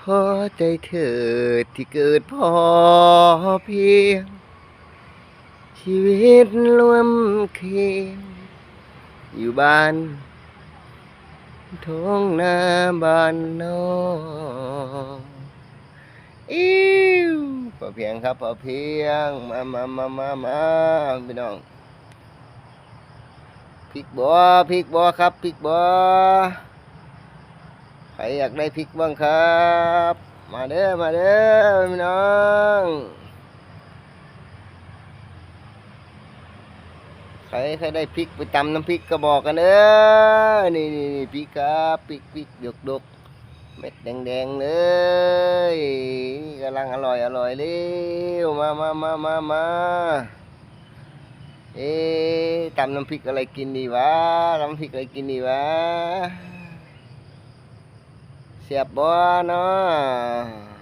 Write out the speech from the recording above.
พอใจเถิดที่เกิดพอเพียง ชีวิตรวมเคียงอยู่บ้านท้องนาบ้านนอกอิวพอเพียงครับพอเพียงมามามามามาพี่น้องพริกบัวพริกบัวครับพริกบัว ใครอยากได้พริกบ้างครับ มาเด้อมาเด้อพี่น้องใครใครได้พริกไปตำน้ำพริกก็บอกกันเด้อนี่นี่นี่พริกครับพริกพริกดกดกเม็ดแดงแดงๆเลยนี่กำลังอร่อยอร่อยเร็วมามามามามาเอ๊ะตำน้ำพริกอะไรกินดีวะน้ำพริกอะไรกินดีวะ เสียบบ่เนาะ